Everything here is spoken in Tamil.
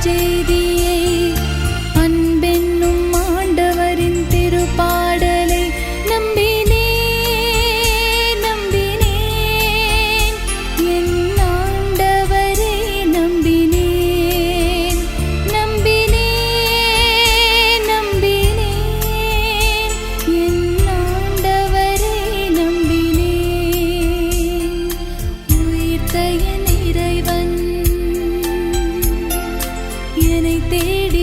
நற்செய்தியை அன்பென்னும் ஆண்டவரின் திருப்பாடலை நம்பினேன் நம்பினேன் என் ஆண்டவரே நம்பினேன் நம்பினேன் நம்பினேன் என் ஆண்டவரே நம்பினேன் உயிர்த்த என்னை தேடி